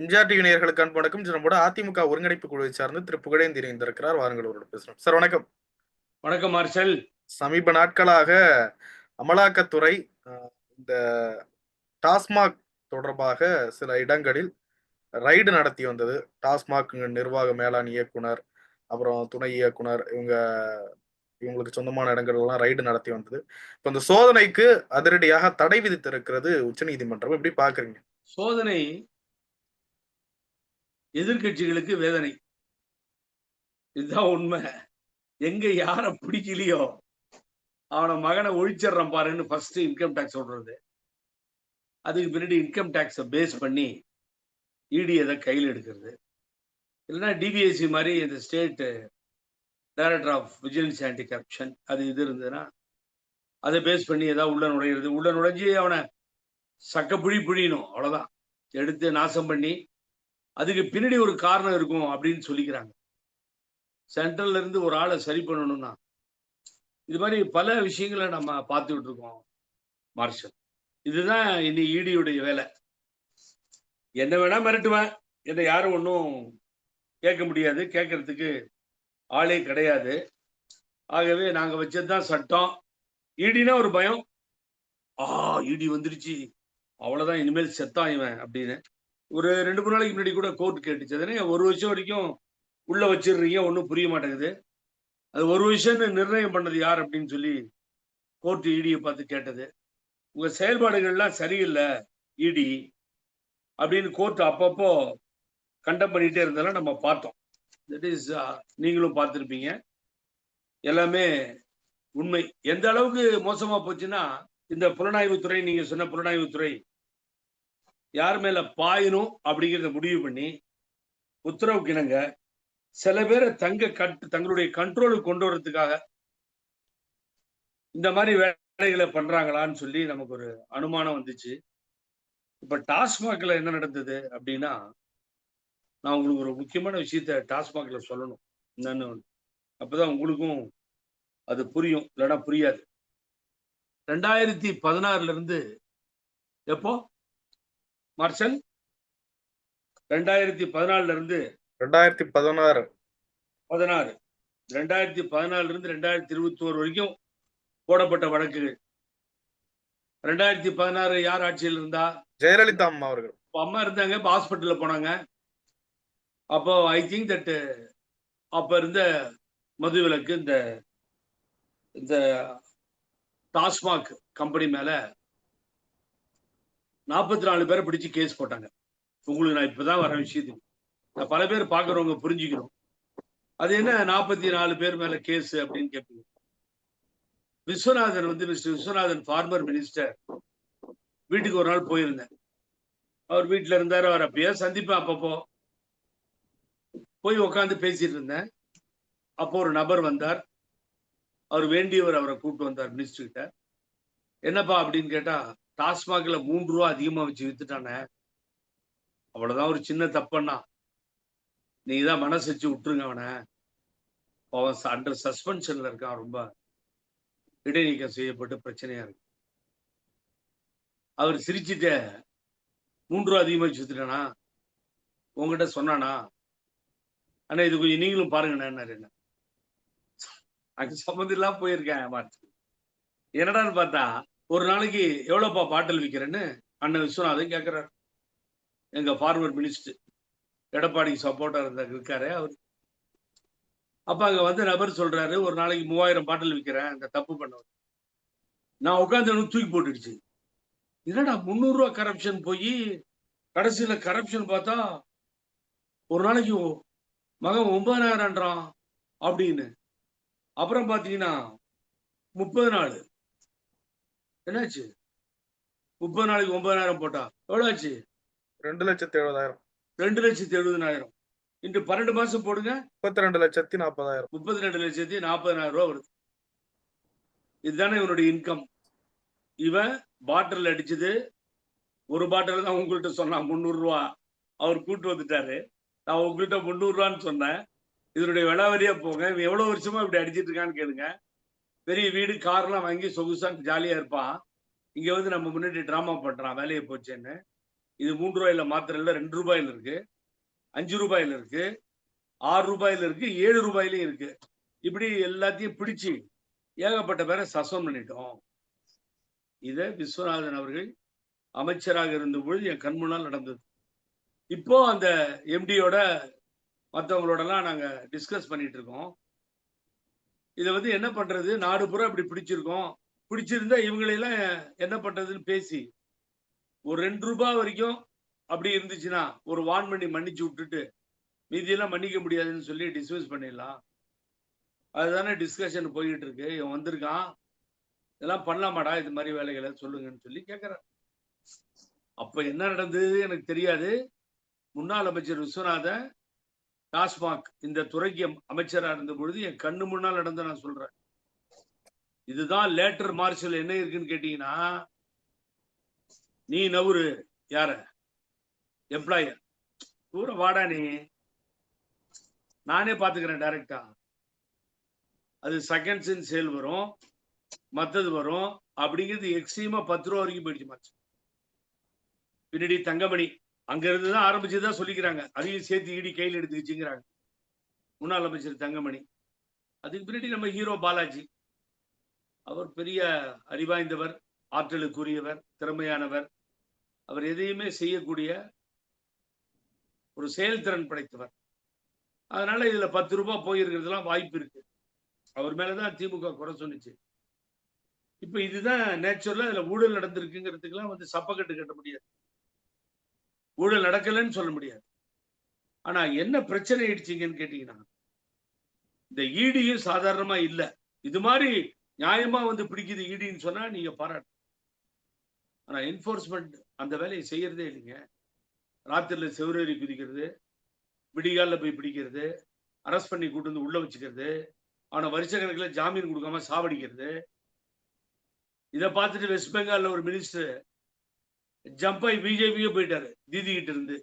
MGR TV நேயர்களுக்கு அன்பு வணக்கம். நம்மோட அதிமுக ஒருங்கிணைப்பு குழுவை சார்ந்து திரு புகழேந்தி இணைந்திருக்கிறார். வாருங்கள் அவரோட பேசுறோம். சார் வணக்கம். வணக்கம் மார்ஷல் சமீப நாட்களாக அமலாக்கத்துறை இந்த டாஸ்மாக் தொடர்பாக சில இடங்களில் ரைடு நடத்தி வந்தது. டாஸ்மாக் நிர்வாக மேலாண் இயக்குனர் அப்புறம் துணை இயக்குனர் இவங்க இவங்களுக்கு சொந்தமான இடங்கள் எல்லாம் ரைடு நடத்தி வந்தது. இப்போ இந்த சோதனைக்கு அதிரடியாக தடை விதித்திருக்கிறது உச்சநீதிமன்றம். எப்படி பாக்குறீங்க? சோதனை எதிர்க்கட்சிகளுக்கு வேதனை. இதுதான் உண்மை. எங்க யார பிடிக்கலையோ? அவனை மகனை ஒழிச்சிடுறான் பாருன்னு ஃபர்ஸ்ட் இன்கம் டேக்ஸ் சொல்றது. அதுக்கு பின்னாடி இன்கம் டேக்ஸை பேஸ் பண்ணி இடி அதை கையில் எடுக்கிறது. இல்லைன்னா டிபிஎஸ்சி மாதிரி இந்த state director of vigilance anti corruption அது இது இருந்ததுன்னா அதை பேஸ் பண்ணி ஏதாவது உள்ள நுழையிறது. உள்ள நுழைஞ்சி அவனை சக்க புழி புழியணும் அவ்வளோதான் எடுத்து நாசம் பண்ணி அதுக்கு பின்னாடி ஒரு காரணம் இருக்கும் அப்படின்னு சொல்லிக்கிறாங்க. சென்ட்ரல்ல இருந்து ஒரு ஆளை சரி பண்ணணும்னா இது மாதிரி பல விஷயங்களை நம்ம பார்த்துக்கிட்டு இருக்கோம் மார்ஷல். இதுதான் இனி ஈடியுடைய வேலை. என்ன வேணா மிரட்டுவேன். என்னை யாரும் ஒன்றும் கேட்க முடியாது. கேட்கறதுக்கு ஆளே கிடையாது. ஆகவே நாங்க வச்சதுதான் சட்டம். ஈடினா ஒரு பயம். ஆ ஈடி வந்துருச்சு. அவ்வளோதான் இனிமேல் செத்தான் இவன் அப்படின்னு. ஒரு ரெண்டு மூணு நாளைக்கு முன்னாடி கூட கோர்ட் கேட்டுச்சு. அதனே ஒரு வருஷம் வரைக்கும் உள்ள வச்சிடுறீங்க ஒன்றும் புரிய மாட்டேங்குது. அது ஒரு வருஷம்னு நிர்ணயம் பண்ணது யார் அப்படின்னு சொல்லி கோர்ட் இடியை பார்த்து கேட்டது. உங்க செயல்பாடுகள்லாம் சரியில்லை இடி அப்படின்னு கோர்ட் அப்பப்போ கண்டம் பண்ணிகிட்டே இருந்ததெல்லாம் நம்ம பார்த்தோம். தட் இஸ் நீங்களும் பார்த்துருப்பீங்க. எல்லாமே உண்மை. எந்த அளவுக்கு மோசமாக போச்சுன்னா இந்த புலனாய்வுத்துறை நீங்கள் சொன்ன புலனாய்வுத்துறை யார் மேல பாயணும் அப்படிங்கிறத முடிவு பண்ணி உத்தரவுக்கு இணங்க சில பேரை தங்க கட் தங்களுடைய கண்ட்ரோலுக்கு கொண்டு வர்றதுக்காக இந்த மாதிரி வேலைகளை பண்றாங்களான்னு சொல்லி நமக்கு ஒரு அனுமானம் வந்துச்சு. இப்ப டாஸ்மாக்ல என்ன நடந்தது அப்படின்னா நான் உங்களுக்கு ஒரு முக்கியமான விஷயத்த டாஸ்மாக்ல சொல்லணும். என்னன்னு அப்பதான் உங்களுக்கும் அது புரியும். இல்லைன்னா புரியாது. ரெண்டாயிரத்தி பதினாறுல இருந்து எப்போ? மார்ஷல் ரெண்டாயிரத்தி பதினாலுல இருந்து ரெண்டாயிரத்தி பதினாறு. பதினாறு. ரெண்டாயிரத்தி பதினாலுல இருந்து ரெண்டாயிரத்தி இருபத்தி ஓரு வரைக்கும் போடப்பட்ட வழக்குகள். ரெண்டாயிரத்தி பதினாறு யார் ஆட்சியில் இருந்தா? ஜெயலலிதா அம்மா அவர்கள். அம்மா இருந்தாங்க இப்ப ஹாஸ்பிட்டல்ல போனாங்க. அப்போ ஐ திங்க் தட் அப்ப இருந்த மதுவிலக்கு இந்த இந்த டாஸ்மாக் கம்பெனி மேல நாற்பத்தி நாலு பேரை பிடிச்சு கேஸ் போட்டாங்க. உங்களுக்கு நான் இப்பதான் வர விஷயத்துக்கு. பல பேர் பாக்குறவங்க புரிஞ்சுக்கணும் அது என்ன? நாற்பத்தி நாலு பேர் மேல கேஸ் அப்படின்னு கேட்பீங்க. விஸ்வநாதன் வந்து மிஸ்டர் விஸ்வநாதன் ஃபார்மர் மினிஸ்டர் வீட்டுக்கு ஒரு நாள் போயிருந்தேன். அவர் வீட்டுல இருந்தாரு. அவர் அப்பயே சந்திப்பேன் அப்பப்போ. போய் உட்காந்து பேசிட்டு இருந்தேன். அப்போ ஒரு நபர் வந்தார். அவர் வேண்டியவர் அவரை கூப்பிட்டு வந்தார் மினிஸ்டர் கிட்ட. என்னப்பா அப்படின்னு கேட்டா டாஸ்மாக்ல மூன்று ரூபா அதிகமா வச்சு வித்துட்டானே. அவ்வளவுதான் ஒரு சின்ன தப்பண்ணா. நீங்க தான் மனசு வச்சு விட்டுருங்க அவனை. அவன் அண்டர் சஸ்பென்ஷன்ல இருக்கான் ரொம்ப. இடைநீக்கம் செய்யப்பட்டு பிரச்சனையா இருக்கு. அவர் சிரிச்சுட்டு மூன்று ரூபா அதிகமா வச்சு வித்துட்டானா? உங்ககிட்ட சொன்னானா? ஆனா இது கொஞ்சம் நீங்களும் பாருங்கண்ணா என்ன. அங்க சம்மந்தம் இல்லாம போயிருக்கேன் என்னடான்னு பார்த்தா ஒரு நாளைக்கு எவ்வளோப்பா பாட்டில் விற்கிறேன்னு அண்ணன் விஸ்வநாதன் கேட்குறாரு எங்கள் ஃபார்வர்ட் மினிஸ்டர் எடப்பாடிக்கு சப்போர்ட்டாக இருந்தார் இருக்காரு அவர். அப்போ அங்கே வந்து நபர் சொல்கிறாரு ஒரு நாளைக்கு மூவாயிரம் பாட்டில் விற்கிறேன் அந்த தப்பு பண்ணவர் நான் உட்காந்து தூக்கி போட்டுடுச்சு. என்னடா முந்நூறுரூவா கரப்ஷன் போய் கடைசியில் கரப்ஷன் பார்த்தா ஒரு நாளைக்கு மகன் ஒன்பதாயிரம்ன்றான் அப்படின்னு. அப்புறம் பார்த்தீங்கன்னா முப்பது நாள். என்னாச்சு? முப்பது நாளைக்கு ஒன்பதாயிரம் போட்டா. எவ்வளவு ஆச்சு? ரெண்டு லட்சத்தி எழுபதாயிரம். ரெண்டு லட்சத்தி எழுபதாயிரம். இன்று பன்னெண்டு மாசம் போடுங்க. முப்பத்தி ரெண்டு லட்சத்தி நாற்பதாயிரம் முப்பத்தி ரெண்டு லட்சத்தி நாற்பதாயிரம் ரூபா வருது. இதுதானே இவனுடைய இன்கம் இவன் பாட்டில் அடிச்சது. ஒரு பாட்டில் தான் உங்கள்கிட்ட சொன்னான் முந்நூறு ரூபா அவர் கூட்டு வந்துட்டாரு. நான் உங்கள்கிட்ட முந்நூறு ரூபான்னு சொன்னேன். இதனுடைய விலாவரியா போங்க. எவ்வளவு வருஷமா இப்படி அடிச்சிட்டு இருக்கான்னு கேளுங்க. பெரிய வீடு கார்லாம் வாங்கி சொகுசா ஜாலியா இருப்பான். இங்க வந்து நம்ம முன்னாடி டிராமா பண்றான் வேலையை போச்சேன்னு. இது மூன்று ரூபாயில மாத்திரம் இல்லை ரெண்டு ரூபாயில இருக்கு. அஞ்சு ரூபாயில இருக்கு. ஆறு ரூபாயில இருக்கு ஏழு ரூபாயிலையும் இருக்கு. இப்படி எல்லாத்தையும் பிடிச்சு ஏகப்பட்ட பேரை சசம் பண்ணிட்டோம். இத விஸ்வநாதன் அவர்கள் அமைச்சராக இருந்த பொழுது என் கண் முன்னால் நடந்தது. இப்போ அந்த எம்டியோட மற்றவங்களோடலாம் நாங்க டிஸ்கஸ் பண்ணிட்டு இருக்கோம். இதை வந்து என்ன பண்றது? நாடு பூரா இப்படி பிடிச்சிருக்கோம். பிடிச்சிருந்தா இவங்களையெல்லாம் என்ன பண்றதுன்னு பேசி ஒரு ரெண்டு ரூபாய் வரைக்கும் அப்படி இருந்துச்சுன்னா ஒரு வான் பண்ணி மன்னிச்சு விட்டுட்டு மீதியெல்லாம் மன்னிக்க முடியாதுன்னு சொல்லி டிஸ்மிஸ் பண்ணிடலாம். அதுதானே டிஸ்கஷன் போய்கிட்டு இருக்கு. இவன் வந்திருக்கான். இதெல்லாம் பண்ணலாமாடா? இது மாதிரி வேலைகளை சொல்லுங்கன்னு சொல்லி கேட்குறேன் அப்போ என்ன நடந்தது எனக்கு தெரியாது. முன்னாள் அமைச்சர் விஸ்வநாதன் டாஸ்மாக் இந்த துறைக்கு அமைச்சராக இருந்த பொழுது என் கண்ணு முன்னால் நடந்த நான் சொல்றேன். இதுதான் லேட்டர் மார்ஷல் என்ன இருக்குன்னு கேட்டீங்கன்னா நீ நவுரு யார? எம்ப்ளாயர். தூரம் வாடா நீ. நானே பாத்துக்கிறேன் டைரக்டா. அது செகண்ட்ஸ் இன் சேல் வரும் மத்தது வரும் அப்படிங்கிறது எக்ஸ்ட்ரீமா பத்து ரூபா வரைக்கும் போயிடுச்சு மாச்சு பின்னாடி தங்கமணி. அங்க இருந்து தான் சொல்லிக்கிறாங்க. அதையும் சேர்த்து இடி கையில் எடுத்துக்கிச்சுங்கிறாங்க. முன்னாள் அமைச்சர் தங்கமணி. அதுக்கு பின்னாடி நம்ம ஹீரோ பாலாஜி. அவர் பெரிய அறிவாய்ந்தவர் ஆற்றலுக்குரியவர் திறமையானவர். அவர் எதையுமே செய்யக்கூடிய ஒரு செயல்திறன் படைத்தவர். அதனால இதுல பத்து ரூபாய் போயிருக்கிறதுலாம் வாய்ப்பு இருக்கு. அவர் மேலதான் திமுக குறை சொன்னிச்சு. இப்ப இதுதான் நேச்சுரலா இதுல ஊழல் நடந்திருக்குங்கிறதுக்கெல்லாம் வந்து சப்பக்கட்டு கட்ட முடியாது. ஊழல் நடக்கலைன்னு சொல்ல முடியாது. ஆனா என்ன பிரச்சனை ஆயிடுச்சிங்கன்னு கேட்டீங்கன்னா இந்த ஈடியும் சாதாரணமா இல்லை. இது மாதிரி நியாயமா வந்து பிடிக்குது ஈடின்னு சொன்னா நீங்க பாராட்டு ஆனா என்ஃபோர்ஸ்மெண்ட் அந்த வேலையை செய்யறதே இல்லைங்க. ராத்திரில செவ்வரேறி குதிக்கிறது விடிகால போய் பிடிக்கிறது அரெஸ்ட் பண்ணி கூட்டு வந்து உள்ள வச்சுக்கிறது அவனை வருஷ கணக்கில் ஜாமீன் கொடுக்காம சாவடிக்கிறது. இதை பார்த்துட்டு வெஸ்ட் பெங்கால்ல ஒரு மினிஸ்டர் ஜம்ப் ஆகி பிஜேபியே போயிட்டாரு. தீதி கிட்ட இருந்து.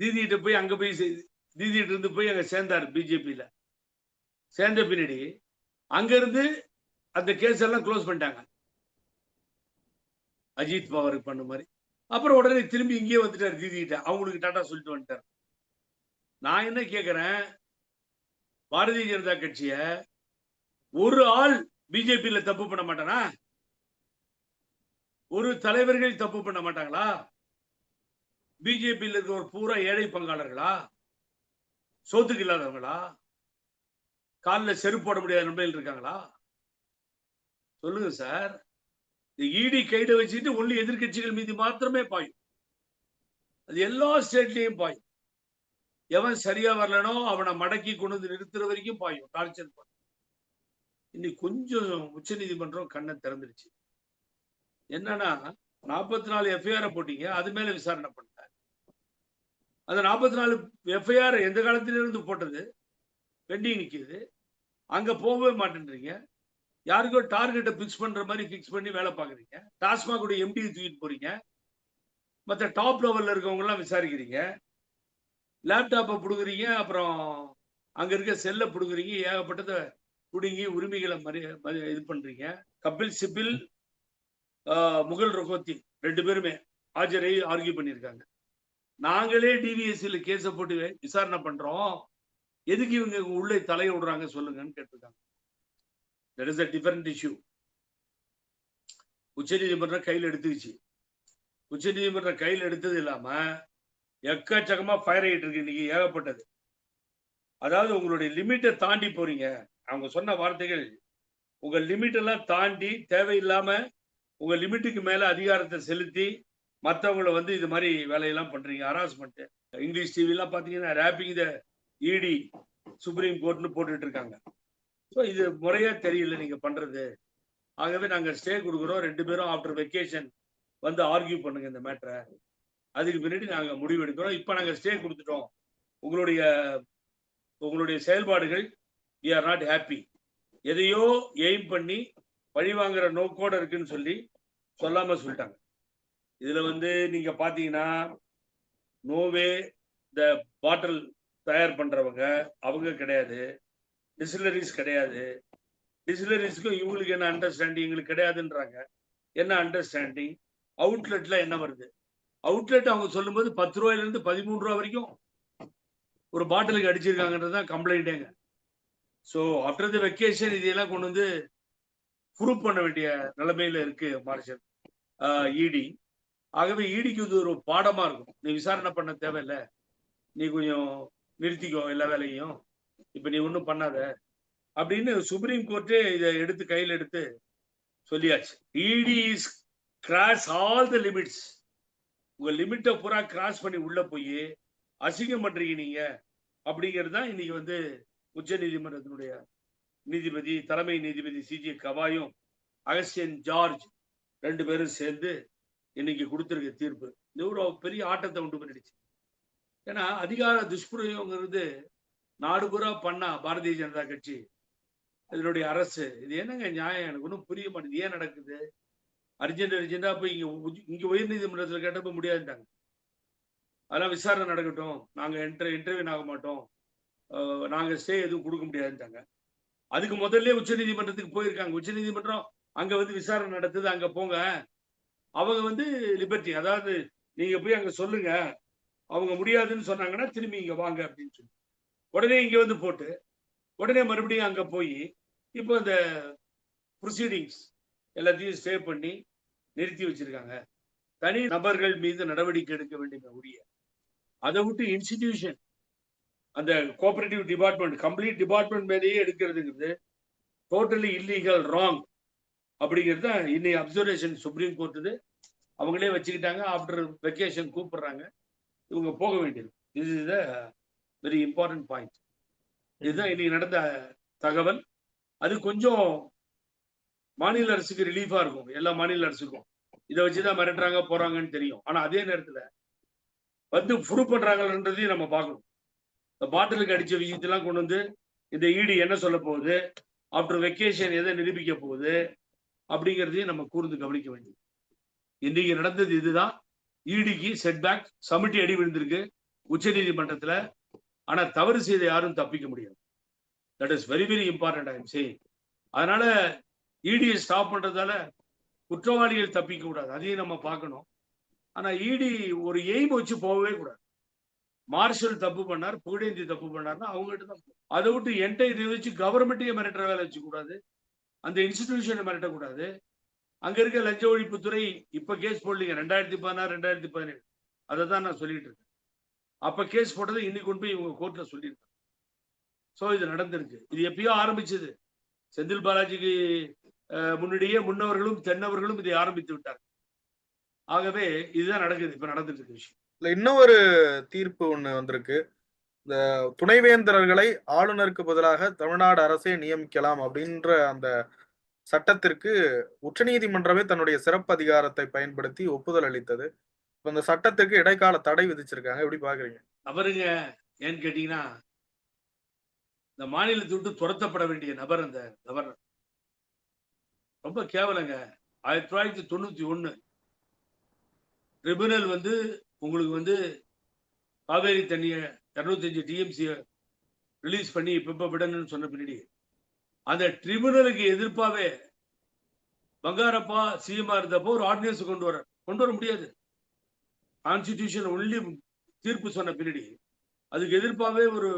தீதி கிட்ட போய் அங்க போய் தீதி கிட்ட இருந்து போய் அங்க சேர்ந்தாரு பிஜேபியில சேர்ந்த பின்னாடி அங்க இருந்து அந்த கேஸ் எல்லாம் க்ளோஸ் பண்ணிட்டாங்க. அஜித் பவாருக்கு பண்ண மாதிரி. அப்புறம் உடனே திரும்பி இங்கேயே வந்துட்டார் தீதி கிட்ட. அவங்களுக்கு டாட்டா சொல்லிட்டு வந்துட்டார். நான் என்ன கேக்குறேன்? பாரதிய ஜனதா கட்சிய ஒரு ஆள் பிஜேபியில தப்பு பண்ண மாட்டானா? ஒரு தலைவர்கள் தப்பு பண்ண மாட்டாங்களா? பிஜேபியில் இருக்கிற ஒரு பூரா ஏழை பங்காளர்களா? சோத்துக்கு இல்லாதவங்களா? காலில் செருப்பு போட முடியாத நிலையில் இருக்காங்களா? சொல்லுங்க சார். இந்த இடி கைட வச்சுட்டு ஒன்லி எதிர்க்கட்சிகள் மீது மாத்திரமே பாயும். அது எல்லா ஸ்டேட்லயும் பாயும். எவன் சரியா வரலனோ அவனை மடக்கி கொண்டு வந்து நிறுத்துற வரைக்கும் பாயும். டார்ச்சர் பாயும் இன்னைக்கு கொஞ்சம் உச்ச நீதிமன்றம் கண்ணை திறந்துருச்சு. என்னன்னா நாற்பத்தி நாலு எஃப்ஐஆர் போட்டீங்க அது மேல விசாரணை பண்ணல அந்த நாற்பத்தி நாலு எஃப்ஐஆர் எந்த காலத்திலிருந்து போட்டது? பெண்டிங் நிற்கிது அங்க போகவே மாட்டேன்றீங்க. யாருக்கோ டார்கெட்டை பிக்ஸ் பண்ற மாதிரி பிக்ஸ் பண்ணி வேலை பாக்குறீங்க டாஸ்மாக் எம்டி தூக்கிட்டு போறீங்க. மற்ற டாப் லெவலில் இருக்கவங்கலாம் விசாரிக்கிறீங்க. லேப்டாப்பை பிடுங்குறீங்க அப்புறம் அங்கே இருக்க செல்லை பிடுங்குறீங்க ஏகப்பட்டதை பிடுங்கி உரிமைகளை மறி இது பண்ணுறீங்க கபில் சிபில் முகல் ரொகோத்தி ரெண்டு பேருமே ஆஜரை ஆர்கியூ பண்ணியிருக்காங்க. நாங்களே டிவிஎஸ்சியில் கேஸை போட்டு விசாரணை பண்றோம். எதுக்கு இவங்க உள்ளே தலையை விடுறாங்க சொல்லுங்கன்னு கேட்டிருக்காங்க. That is a different issue உச்சநீதிமன்றம் கையில் எடுத்துக்கிச்சு. உச்சநீதிமன்றம் கையில் எடுத்தது இல்லாம எக்கச்சக்கமா ஃபயர் ஆகிட்டு இருக்கு இன்னைக்கு ஏகப்பட்டது. அதாவது உங்களுடைய லிமிட்டை தாண்டி போறீங்க. அவங்க சொன்ன வார்த்தைகள் உங்க லிமிட் எல்லாம் தாண்டி தேவையில்லாம உங்க லிமிட்டுக்கு மேல அதிகாரத்தை செலுத்தி மற்றவங்களை வந்து இது மாதிரி வேலையெல்லாம் பண்றீங்க ஹராஸ்மெண்ட் இங்கிலீஷ் டிவிலாம் எல்லாம் பாத்தீங்கன்னா ரேப்பிங் த இடி சுப்ரீம் கோர்ட்னு போட்டுட்டு இருக்காங்க. ஸோ இது முறையா தெரியல நீங்க பண்றது. ஆகவே நாங்கள் ஸ்டே கொடுக்குறோம். ரெண்டு பேரும் ஆஃப்டர் வெக்கேஷன் வந்து ஆர்கியூ பண்ணுங்க இந்த மேட்டரை அதுக்கு பின்னாடி நாங்கள் முடிவு எடுக்கிறோம். இப்போ நாங்கள் ஸ்டே கொடுத்துட்டோம். உங்களுடைய உங்களுடைய செயல்பாடுகள் வி ஆர் நாட் ஹாப்பி எதையோ எய்ம் பண்ணி பழி வாங்குற நோக்கோட இருக்குன்னு சொல்லி சொல்லாம சொல்லிட்டாங்க. இதுல வந்து நீங்க பாத்தீங்கன்னா நோவே இந்த பாட்டில் தயார் பண்றவங்க அவங்க கிடையாது. டிசிலரிஸ் கிடையாது. டிசிலரிஸ்க்கும் இவங்களுக்கு என்ன அண்டர்ஸ்டாண்டிங் எங்களுக்கு கிடையாதுன்றாங்க. என்ன அண்டர்ஸ்டாண்டிங் அவுட்லெட்ல என்ன வருது? அவுட்லெட் அவங்க சொல்லும்போது பத்து ரூபாயில இருந்து பதிமூணு ரூபா வரைக்கும் ஒரு பாட்டிலுக்கு அடிச்சிருக்காங்கன்றது தான் கம்ப்ளைண்டேங்க ஸோ ஆஃப்டர் த வெக்கேஷன் இதெல்லாம் கொண்டு வந்து ப்ரூவ் பண்ண வேண்டிய நிலைமையில இருக்கு மார்ஷல். இடி ஆகவே இடிக்கு இது ஒரு பாடமா இருக்கும். நீ விசாரணை பண்ண தேவையில்ல. நீ கொஞ்சம் நிறுத்திக்கோ எல்லா வேலையும் இப்ப நீ ஒன்றும் பண்ணாத. அப்படின்னு சுப்ரீம் கோர்ட்டே இதை எடுத்து கையில் எடுத்து சொல்லியாச்சு. ED is cross all the limits உங்க லிமிட்டை பூரா கிராஸ் பண்ணி உள்ள போய் அசிங்கம் பண்றீங்க நீங்க. அப்படிங்கிறது தான் இன்னைக்கு வந்து உச்ச நீதிமன்றத்தினுடைய நீதிபதி தலைமை நீதிபதி சிஜி கவாயும் அகஸ்டியன் ஜார்ஜ் ரெண்டு பேரும் சேர்ந்து இன்னைக்கு கொடுத்துருக்க தீர்ப்பு. இது ஒரு பெரிய ஆட்டத்தை உண்டு பண்ணிடுச்சு. ஏன்னா அதிகார துஷ்பிரயோகங்கிறது நாடு பூரா பண்ணா பாரதிய ஜனதா கட்சி இதனுடைய அரசு. இது என்னங்க நியாயம்? எனக்கு ஒன்றும் புரிய மாட்டேங்குது. ஏன் நடக்குது? அர்ஜென்ட் அர்ஜென்டா போய் இங்க உச்ச- இங்க உயர் நீதிமன்றத்தில் கேட்டப்ப முடியாதுட்டாங்க அதெல்லாம் விசாரணை நடக்கட்டும். நாங்க இன்டர் இன்டர்வியூ ஆக மாட்டோம். நாங்கள் நாங்க ஸ்டே எதுவும் கொடுக்க முடியாதுட்டாங்க அதுக்கு முதல்ல உச்ச நீதிமன்றத்துக்கு போயிருக்காங்க. உச்ச நீதிமன்றம் அங்க வந்து விசாரணை நடத்துது அங்க போங்க. அவங்க வந்து லிபர்ட்டி அதாவது நீங்க போய் அங்க சொல்லுங்க. அவங்க முடியாதுன்னு சொன்னாங்கன்னா திரும்பி இங்க வாங்க அப்படின்னு சொல்லி. உடனே இங்க வந்து போட்டு உடனே மறுபடியும் அங்க போய் இப்போ இந்த ப்ரொசீடிங்ஸ் எல்லாத்தையும் ஸ்டே பண்ணி நிறுத்தி வச்சிருக்காங்க. தனி நபர்கள் மீது நடவடிக்கை எடுக்க வேண்டிய உரிய. அதை விட்டு இன்ஸ்டிடியூஷன் அந்த கோஆபரேட்டிவ் டிபார்ட்மெண்ட் கம்ப்ளீட் டிபார்ட்மெண்ட் மேலேயே எடுக்கிறதுங்கிறது டோட்டலி இல்லீகல் ராங் அப்படிங்கிறது தான் இன்னைக்கு அப்சர்வேஷன் சுப்ரீம் கோர்ட்டு அவங்களே வச்சுக்கிட்டாங்க. ஆஃப்டர் வெக்கேஷன் கூப்பிடுறாங்க. இவங்க போக வேண்டியது. இது இஸ் வெரி இம்பார்ட்டன்ட் பாயிண்ட் இதுதான் இன்னைக்கு நடந்த தகவல். அது கொஞ்சம் மாநில அரசுக்கு ரிலீஃபா இருக்கும். எல்லா மாநில அரசுக்கும். இதை வச்சுதான் மிரட்டுறாங்க போறாங்கன்னு தெரியும். ஆனா அதே நேரத்துல வந்து ப்ரூவ் பண்றாங்கன்றதையும் நம்ம பார்க்கணும். பாட்டிலுக்கு அடிச்ச விஷயத்தெல்லாம் கொண்டு வந்து இந்த ஈடு என்ன சொல்ல போகுது? ஆஃப்டர் வெக்கேஷன் எதை நிரூபிக்க போகுது? அப்படிங்கிறதையும் நம்ம கூர்ந்து கவனிக்க வேண்டியது. இன்னைக்கு நடந்தது இதுதான். ஈடிக்கு செட்பேக் சமிட்டி அடி விழுந்திருக்கு உச்ச நீதிமன்றத்துல ஆனா தவறு செய்த யாரும் தப்பிக்க முடியாது. That is very very important I'm say அதனால இடியை ஸ்டாப் பண்றதால குற்றவாளிகள் தப்பிக்க கூடாது. அதையும் நம்ம பார்க்கணும். ஆனா இடி ஒரு எய்ம் வச்சு போகவே கூடாது. மார்ஷல் தப்பு பண்ணார் புகழேந்தி தப்பு பண்ணார்னா அவங்ககிட்ட தான் அதை விட்டு என்கிட்ட இதை வச்சு கவர்மெண்ட்டையே மிரட்டுற வேலை வச்சுக்கூடாது. அந்த இன்ஸ்டிடியூஷனை மிரட்டக்கூடாது. அங்க இருக்க லஞ்ச ஒழிப்புத்துறை இப்ப கேஸ் போடலீங்க ரெண்டாயிரத்தி பதினாறு ரெண்டாயிரத்தி பதினேழு. அதை தான் நான் சொல்லிட்டு இருக்கேன். அப்ப கேஸ் போட்டதை இன்னைக்கு கொண்டு போய் இவங்க கோர்ட்ல சொல்லியிருக்காங்க. ஸோ இது நடந்திருக்கு. இது எப்பயோ ஆரம்பிச்சது. செந்தில் பாலாஜிக்கு முன்னாடியே முன்னவர்களும் தென்னவர்களும் இதை ஆரம்பித்து விட்டார் ஆகவே இதுதான் நடக்குது இப்ப நடந்துட்டு இருக்க விஷயம். இல்ல இன்னொரு தீர்ப்பு ஒண்ணு வந்திருக்கு. இந்த துணைவேந்தர்களை ஆளுநருக்கு பதிலாக தமிழ்நாடு அரசே நியமிக்கலாம் அப்படின்ற அந்த சட்டத்திற்கு உச்சநீதிமன்றமே தன்னுடைய சிறப்பு அதிகாரத்தை பயன்படுத்தி ஒப்புதல் அளித்தது. இப்ப அந்த சட்டத்திற்கு இடைக்கால தடை விதிச்சிருக்காங்க. எப்படி பாக்குறீங்க? அவருங்க ஏன்னு கேட்டீங்கன்னா இந்த மாநிலத்தை விட்டு துரத்தப்பட வேண்டிய நபர் அந்த கவர்னர். ரொம்ப கேவலங்க. ஆயிரத்தி தொள்ளாயிரத்தி தொண்ணூத்தி ஒண்ணு. ட்ரிபுனல் வந்து உங்களுக்கு வந்து காவேரி தண்ணியை இரநூத்தஞ்சு டிஎம்சியை ரிலீஸ் பண்ணி இப்ப விடணும்னு சொன்ன பின்னாடி அந்த ட்ரிபுனலுக்கு எதிர்ப்பாகவே பங்காரப்பா சிஎம்மா இருந்தப்போ ஒரு ஆர்டினன்ஸ் கொண்டு வர கொண்டு வர முடியாது. கான்ஸ்டிடியூஷன் ஒன்லி தீர்ப்பு சொன்ன பின்னாடி அதுக்கு எதிர்ப்பாகவே ஒரு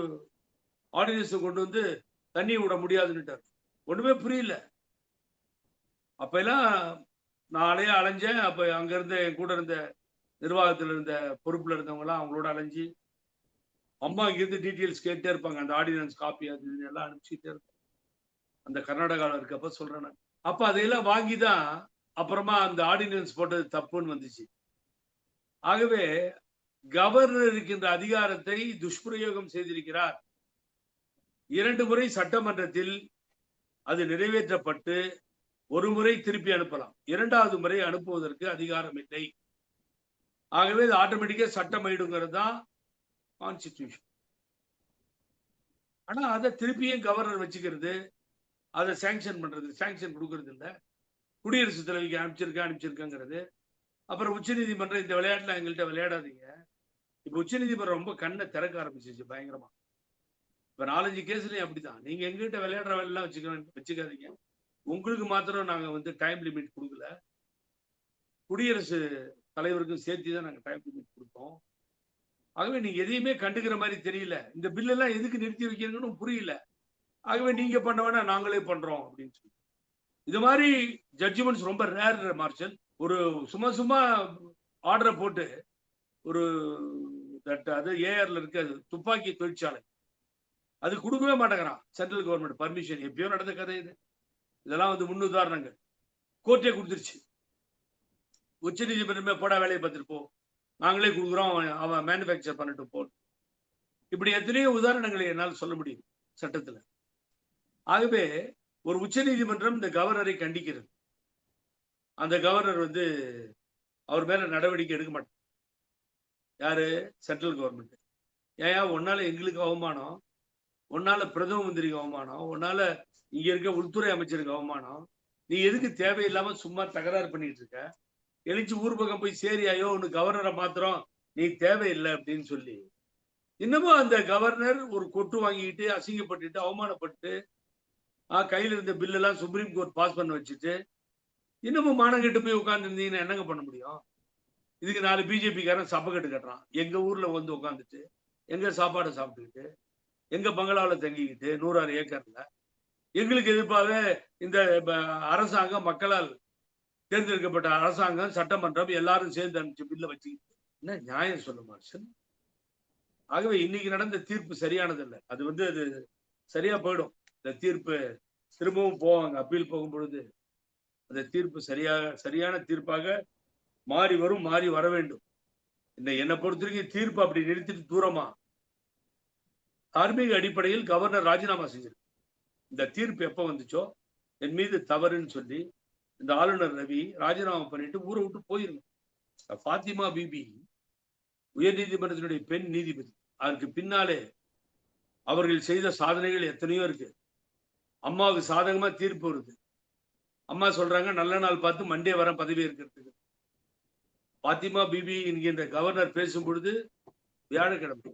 ஆர்டினன்ஸை கொண்டு வந்து தண்ணி விட முடியாதுன்னுட்டார். ஒன்றுமே புரியல. அப்ப எல்லாம் நான் அலைய அலைஞ்சேன் அப்போ அங்கேருந்து என் கூட இருந்த நிர்வாகத்தில் இருந்த பொறுப்பில் இருந்தவங்களாம் அவங்களோட அலைஞ்சு அம்மா இங்கிருந்து டீட்டெயில்ஸ் கேட்டே இருப்பாங்க. அந்த ஆர்டினன்ஸ் காப்பி அது எல்லாம் அனுப்பிச்சுட்டே இருப்பாங்க. அந்த கர்நாடகாவில் இருக்கப்ப சொல்கிறேன் நான். அப்போ அதையெல்லாம் வாங்கி தான் அப்புறமா அந்த ஆர்டினன்ஸ் போட்டது தப்புன்னு வந்துச்சு. ஆகவே கவர்னர் இருக்கின்ற அதிகாரத்தை துஷ்பிரயோகம் செய்திருக்கிறார். இரண்டு முறை சட்டமன்றத்தில் அது நிறைவேற்றப்பட்டு ஒரு முறை திருப்பி அனுப்பலாம். இரண்டாவது முறை அனுப்புவதற்கு அதிகாரம் இல்லை. ஆகவே இது ஆட்டோமேட்டிக்கா சட்டம் ஆயிடுங்கிறது தான் கான்ஸ்டிடியூஷன் ஆனா அதை திருப்பியும் கவர்னர் வச்சுக்கிறது அதை சேங்ஷன் பண்றது சேங்ஷன் கொடுக்கறது இல்லை. குடியரசுத் தலைவிக்கு அனுப்பிச்சிருக்கேன் அனுப்பிச்சிருக்கேங்கிறது. அப்புறம் உச்சநீதிமன்றம் இந்த விளையாட்டுல எங்கள்கிட்ட விளையாடாதீங்க. இப்ப உச்சநீதிமன்றம் ரொம்ப கண்ணை திறக்க ஆரம்பிச்சிருச்சு பயங்கரமா. இப்ப நாலஞ்சு கேஸ்லயும் அப்படிதான். நீங்க எங்ககிட்ட விளையாடுற வேலைலாம் வச்சுக்க வச்சுக்காதீங்க. உங்களுக்கு மாத்திரம் நாங்க வந்து டைம் லிமிட் கொடுக்கல. குடியரசு தலைவருக்கும் சேர்த்து தான் நாங்கள் டைம் கொடுத்தோம். ஆகவே நீங்க எதையுமே கண்டுக்கிற மாதிரி தெரியல. இந்த பில்லெல்லாம் எதுக்கு நிறுத்தி வைக்கிறீங்கன்னு புரியல. ஆகவே நீங்க பண்ண வேணா நாங்களே பண்றோம் அப்படின்னு சொல்லி. இது மாதிரி ஜட்ஜ்மெண்ட்ஸ் ரொம்ப ரேர் மார்ஷல். ஒரு சும்மா சும்மா ஆர்டரை போட்டு ஒரு தட் அது ஏஆர்ல இருக்க அது துப்பாக்கி தொழிற்சாலை. அது கொடுக்கவே மாட்டேங்கிறான். சென்ட்ரல் கவர்மெண்ட் பர்மிஷன் எப்பயோ நடந்த கதை இது. இதெல்லாம் வந்து முன்னுதாரணங்கள். கோர்ட்டே கொடுத்துருச்சு. உச்ச நீதிமன்றமே போடா வேலையை பார்த்துருப்போம் நாங்களே கொடுக்குறோம் அவன் அவன் மேனுஃபேக்சர் பண்ணிட்டு போ. இப்படி எத்தனையோ உதாரணங்களை என்னால் சொல்ல முடியும் சட்டத்துல. ஆகவே ஒரு உச்ச நீதிமன்றம் இந்த கவர்னரை கண்டிக்கிறது. அந்த கவர்னர் வந்து அவர் மேல நடவடிக்கை எடுக்க மாட்டார். யாரு? சென்ட்ரல் கவர்மெண்ட் ஏன் உன்னால எங்களுக்கு அவமானம். ஒன்னால பிரதம மந்திரிக்கு அவமானம். ஒன்னால இங்க இருக்க உள்துறை அமைச்சருக்கு அவமானம். நீ எதுக்கு தேவையில்லாம சும்மா தகராறு பண்ணிட்டு இருக்க? எழுச்சி ஊர் பக்கம் போய் சேரியாயோ ஒன்று கவர்னரை மாத்திரம் நீ தேவையில்லை அப்படின்னு சொல்லி. இன்னமும் அந்த கவர்னர் ஒரு கொட்டு வாங்கிக்கிட்டு அசிங்கப்பட்டுட்டு அவமானப்பட்டு ஆஹ் கையில் இருந்த பில்லெல்லாம் சுப்ரீம் கோர்ட் பாஸ் பண்ண வச்சுட்டு இன்னமும் மானங்கிட்டு போய் உட்காந்துருந்தீங்கன்னா என்னங்க பண்ண முடியும்? இதுக்கு நாலு பிஜேபிக்காரன் சப்பை கட்டு கட்டுறான். எங்கள் ஊரில் வந்து உட்காந்துட்டு எங்கள் சாப்பாடை சாப்பிட்டுக்கிட்டு எங்கள் பங்களாவில் தங்கிக்கிட்டு நூறாறு ஏக்கரில் எங்களுக்கு எதிர்ப்பாக இந்த அரசாங்கம் மக்களால் தேர்ந்தெடுக்கப்பட்ட அரசாங்கம் சட்டமன்றம் எல்லாரும் சேர்ந்து அனுப்பிச்சு பில்ல வச்சு என்ன நியாயம் சொல்ல மார்ஷல் ஆகவே இன்னைக்கு நடந்த தீர்ப்பு சரியானது இல்லை அது வந்து அது சரியா போயிடும். இந்த தீர்ப்பு திரும்பவும் போவாங்க அப்பீல் போகும் பொழுது அந்த தீர்ப்பு சரியாக சரியான தீர்ப்பாக மாறி வரும் மாறி வர வேண்டும். இந்த என்னை பொறுத்த வரைக்கும் தீர்ப்பு அப்படி நிறுத்திட்டு தூரமா? தார்மீக அடிப்படையில் கவர்னர் ராஜினாமா செஞ்சிருக்கு இந்த தீர்ப்பு எப்போ வந்துச்சோ? என் மீது தவறுன்னு சொல்லி இந்த ஆளுநர் ரவி ராஜினாமா பண்ணிட்டு ஊரை விட்டு போயிருங்க ஃபாத்திமா பிபி உயர் நீதிமன்றத்தினுடைய பெண் நீதிபதி. அதற்கு பின்னாலே அவர்கள் செய்த சாதனைகள் எத்தனையோ இருக்கு. அம்மாவுக்கு சாதகமா தீர்ப்பு வருது. அம்மா சொல்றாங்க நல்ல நாள் பார்த்து மண்டே வர பதவி இருக்கிறதுக்கு பாத்திமா பிபி என்கின்ற கவர்னர் பேசும் பொழுது வியாழக்கிழமை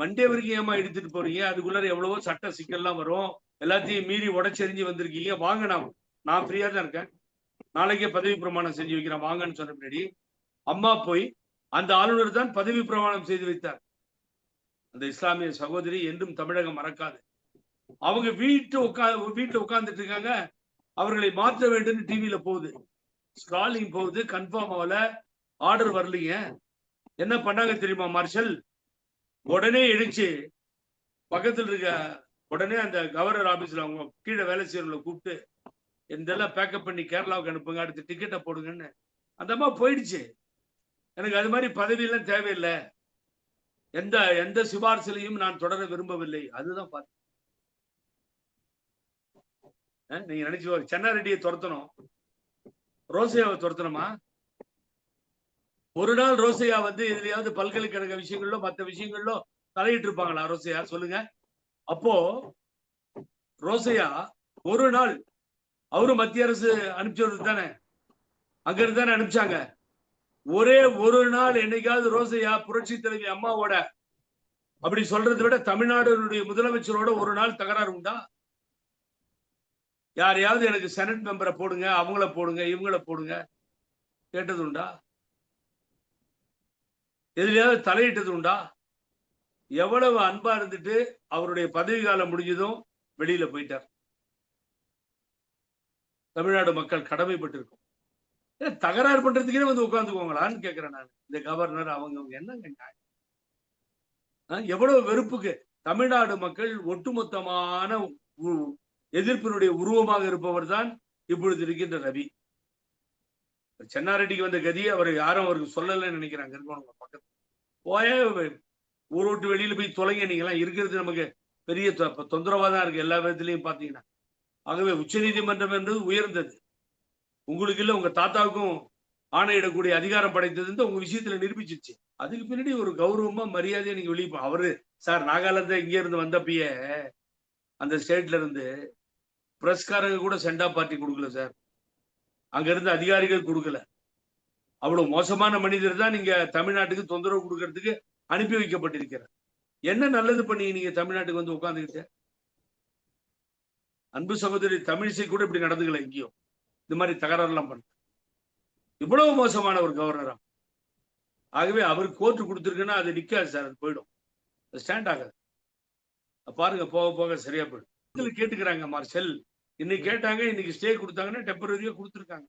மண்டே வரைக்கும் ஏமா எடுத்துட்டு போறீங்க? அதுக்குள்ளார எவ்வளவோ சட்ட சிக்கல்லாம் வரும். எல்லாத்தையும் மீறி உடச்செறிஞ்சு வந்திருக்கீங்க. வாங்க நான் நான் ஃப்ரீயா தான் இருக்கேன். நாளைக்கே பதவி பிரமாணம் செஞ்சு வைக்கிறேன். வாங்கன்னு சொன்ன பின்னாடி அம்மா போய் அந்த ஆளுநர் தான் பதவி பிரமாணம் செய்து வைத்தார். அந்த இஸ்லாமிய சகோதரி என்றும் தமிழகம் மறக்காது. அவங்க வீட்டு உட்கா வீட்டுல உட்கார்ந்துட்டு இருக்காங்க. அவர்களை மாற்ற வேண்டும் டிவியில போகுது. ஸ்காலிங் போகுது கன்ஃபார்ம் ஆகல. ஆர்டர் வரலீங்க. என்ன பண்ணாங்க தெரியுமா மார்ஷல்? உடனே எழுச்சி பக்கத்துல இருக்க உடனே அந்த கவர்னர் ஆபீஸ்ல அவங்க கீழே வேலை செய்யறவங்களை கூப்பிட்டு இதெல்லாம் பேக்கப் பண்ணி கேரளாவுக்கு அனுப்புங்க அடுத்து டிக்கெட்டை போடுங்கன்னு. அந்த அம்மா போயிடுச்சு. எனக்கு அது மாதிரி பதவியெல்லாம் தேவையில்லை. எந்த எந்த சிபார்சிலையும் நான் தொடர விரும்பவில்லை. அதுதான் பார்த்து நீங்க நினைச்சு சென்னாரெட்டியை துரத்தணும். ரோசையாவை துரத்தணுமா? ஒரு நாள் ரோசையா வந்து எதுலயாவது பல்கலைக்கழக விஷயங்களோ மற்ற விஷயங்களோ தலையிட்டு இருப்பாங்களா ரோசையா? சொல்லுங்க. அப்போ ரோசையா ஒரு நாள் அவரும் மத்திய அரசு அனுப்பிச்சது தானே? அங்க இருந்து தானே அனுப்பிச்சாங்க. ஒரே ஒரு நாள் என்னைக்காவது ரோசையா புரட்சி தலைவி அம்மாவோட அப்படி சொல்றதை விட தமிழ்நாடுடைய முதலமைச்சரோட ஒரு நாள் தகராறு உண்டா? யாரையாவது எனக்கு செனட் மெம்பரை போடுங்க அவங்கள போடுங்க இவங்கள போடுங்க. கேட்டது உண்டா? எதுலையாவது தலையிட்டது உண்டா? எவ்வளவு அன்பா இருந்துட்டு அவருடைய பதவி காலம் முடிஞ்சதும் வெளியில போயிட்டார். தமிழ்நாடு மக்கள் கடமைப்பட்டிருக்கும். ஏன் தகராறு பண்றதுக்கே வந்து உட்காந்துக்கோங்களான்னு கேட்கிறேன் நான். இந்த கவர்னர் அவங்க அவங்க என்னங்க நியாயம்? எவ்வளவு வெறுப்புக்கு தமிழ்நாடு மக்கள் ஒட்டுமொத்தமான எதிர்ப்பினுடைய உருவமாக இருப்பவர் தான் இப்பொழுது இருக்கின்ற ரவி. சென்னாரெட்டிக்கு வந்த கதி அவர் யாரும் அவருக்கு சொல்லலைன்னு நினைக்கிறாங்க. இருக்கவங்க பக்கத்துல. போய ஊர் விட்டு வெளியில போய் தொலைங்க நீங்களாம் இருக்கிறது நமக்கு பெரிய தொ- தொந்தரவா தான் இருக்கு. எல்லா விதத்திலையும் பாத்தீங்கன்னா. ஆகவே உச்சநீதிமன்றம் என்பது உயர்ந்தது. உங்களுக்கு இல்லை உங்க தாத்தாவுக்கும் ஆணையிடக்கூடிய அதிகாரம் படைத்தது உங்க விஷயத்துல நிரூபிச்சிருச்சு. அதுக்கு பின்னாடி ஒரு கௌரவமா மரியாதையை நீங்க வெளியே அவரு சார் நாகாலாந்து இங்க இருந்து வந்தப்பயே அந்த ஸ்டேட்ல இருந்து பிரஸ்காரங்க கூட சென்டா பார்ட்டி கொடுக்கல சார். அங்கிருந்து அதிகாரிகள் கொடுக்கல. அவ்வளவு மோசமான மனிதர் தான் நீங்க தமிழ்நாட்டுக்கு தொந்தரவு கொடுக்கறதுக்கு அனுப்பி வைக்கப்பட்டிருக்கிறார். என்ன நல்லது பண்ணி நீங்க தமிழ்நாட்டுக்கு வந்து உட்காந்துக்கிட்டு அன்பு சகோதரி தமிழிசை கூட இப்படி நடந்துக்கல எங்கேயும் இந்த மாதிரி தகராறுலாம் பண்ண. இவ்வளவு மோசமான ஒரு கவர்னரா. ஆகவே அவர் கோர்ட்டு கொடுத்துருக்குன்னா அது நிக்காது சார் அது போயிடும். அது ஸ்டாண்ட் ஆகாது. பாருங்க போக போக சரியா போயிடும். கேட்டுக்கிறாங்க மார்ஷல். இன்னைக்கு கேட்டாங்க இன்னைக்கு ஸ்டே கொடுத்தாங்கன்னா டெம்பரரியா கொடுத்துருக்காங்க.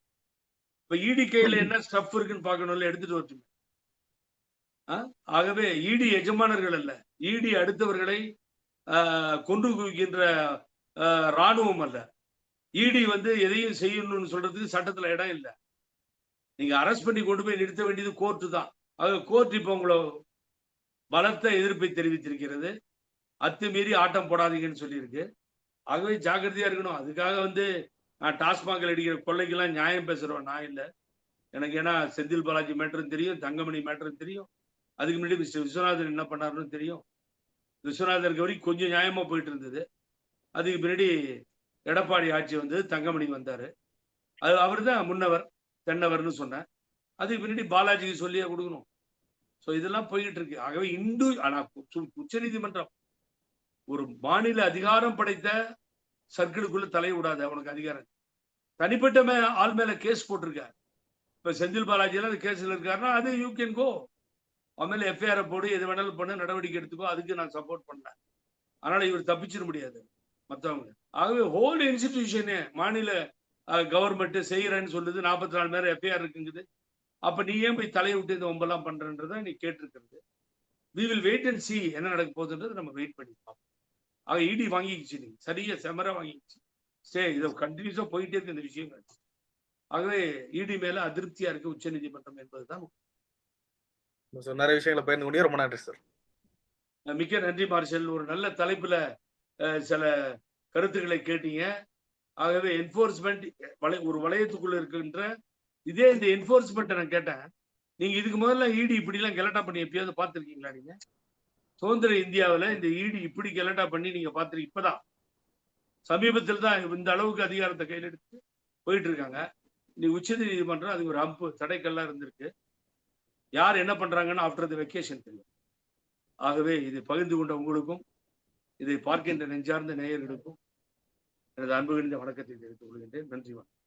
இப்ப இடி கையில என்ன ஸ்டஃப் இருக்குன்னு பார்க்கணும்ல எடுத்துட்டு வரட்டும். ஆகவே இடி எஜமானர்கள் அல்ல. இடி அடுத்தவர்களை ஆஹ், கொன்று குவிக்கின்ற ராணுவம் அல்ல. இடி வந்து எதையும் செய்யணும்னு சொல்றதுக்கு சட்டத்துல இடம் இல்லை. நீங்க அரெஸ்ட் பண்ணி கொண்டு போய் நிறுத்த வேண்டியது கோர்ட்டு தான். ஆக கோர்ட் இப்போ உங்களை பலத்த எதிர்ப்பை தெரிவித்திருக்கிறது. அத்துமீறி ஆட்டம் போடாதீங்கன்னு சொல்லியிருக்கு. ஆகவே ஜாக்கிரதையா இருக்கணும். அதுக்காக வந்து நான் டாஸ்மாகில் அடிக்கிற கொள்ளைக்கெல்லாம் நியாயம் பேசுறோம் நான் இல்லை. எனக்கு ஏன்னா செந்தில் பாலாஜி மேட்டரும் தெரியும் தங்கமணி மேட்டரும் தெரியும். அதுக்கு முன்னாடி மிஸ்டர் விஸ்வநாதன் என்ன பண்ணாருன்னு தெரியும். விஸ்வநாதன் வரைக்கும் கொஞ்சம் நியாயமா போயிட்டு இருந்தது. அதுக்கு பின்னாடி எடப்பாடி ஆட்சி வந்தது தங்கமணி வந்தாரு. அது அவர் தான் முன்னவர் தென்னவர்னு சொன்னேன். அதுக்கு பின்னாடி பாலாஜிக்கு சொல்லியே கொடுக்கணும். ஸோ இதெல்லாம் போய்கிட்டு இருக்கு ஆகவே இந்து ஆனா உச்ச நீதிமன்றம். ஒரு மாநில அதிகாரம் படைத்த சர்க்கிளுக்குள்ள தலைய விடாத அவனுக்கு அதிகாரம். தனிப்பட்ட மே ஆள் மேல கேஸ் போட்டிருக்கார். இப்ப செந்தில் பாலாஜியெல்லாம் அந்த கேஸ்ல இருக்காருன்னா அது யூ கேன் கோ அவன் மேல போடு எது வேணாலும் பண்ண நடவடிக்கை எடுத்துக்கோ அதுக்கு நான் சப்போர்ட் பண்ணேன் அதனால இவர் தப்பிச்சிட முடியாது. மற்றவங்க ஆகவே ஹோல் இன்ஸ்டிடியூஷனு மாநில கவர்மெண்ட் செய்யறேன்னு சொல்லுது. நாற்பத்தி நாலு பேர் எஃப்ஐஆர் இருக்குங்குது. அப்ப நீ ஏன் போய் தலையை விட்டு இந்த ஒம்பெல்லாம் பண்றன்றத நீ கேட்டிருக்கிறது. We will wait and see என்ன நடக்க போகுதுன்றது நம்ம வெயிட் பண்ணி பார்ப்போம். ஆக இடி வாங்கிக்கிச்சு நீங்க சரியா செமரா வாங்கிக்கிச்சு. சே இதை கண்டினியூஸா போயிட்டே இருக்கு இந்த விஷயங்கள். ஆகவே இடி மேல அதிருப்தியா இருக்கு உச்ச நீதிமன்றம் என்பதுதான் நிறைய விஷயங்களை பகிர்ந்து கொண்டே ரொம்ப நன்றி சார் மிக்க நன்றி மார்ஷல். ஒரு நல்ல தலைப்புல சில கருத்துக்களை கேட்டீங்க. ஆகவே என்போர்ஸ்மெண்ட் வலை ஒரு வளையத்துக்குள்ள இருக்கின்ற இதே இந்த என்ஃபோர்ஸ்மெண்ட்டை நான் கேட்டேன். நீங்க இதுக்கு முதல்ல இடி இப்படிலாம் கெலட்டா பண்ணி எப்பயாவது பார்த்துருக்கீங்களா நீங்க? சுதந்திர இந்தியாவில் இந்த இடி இப்படி கெலட்டா பண்ணி நீங்க பார்த்துருக்கீங்க இப்பதான். சமீபத்தில் தான் இந்த அளவுக்கு அதிகாரத்தை கையில் எடுத்து போயிட்டு இருக்காங்க இன்னைக்கு உச்ச நீதிமன்றம் அதுக்கு ஒரு அம்பு தடைக்கல்லாம் இருந்திருக்கு. யார் என்ன பண்றாங்கன்னு ஆஃப்டர் தி வெக்கேஷன் தெரியும். ஆகவே இது பகிர்ந்து கொண்ட உங்களுக்கும் இதை பார்க்கின்ற நெஞ்சார்ந்த நேயர்களுக்கும் எனது அன்பு கணிந்த வணக்கத்தை தெரிவித்துக் கொள்கின்றேன். நன்றி வணக்கம்.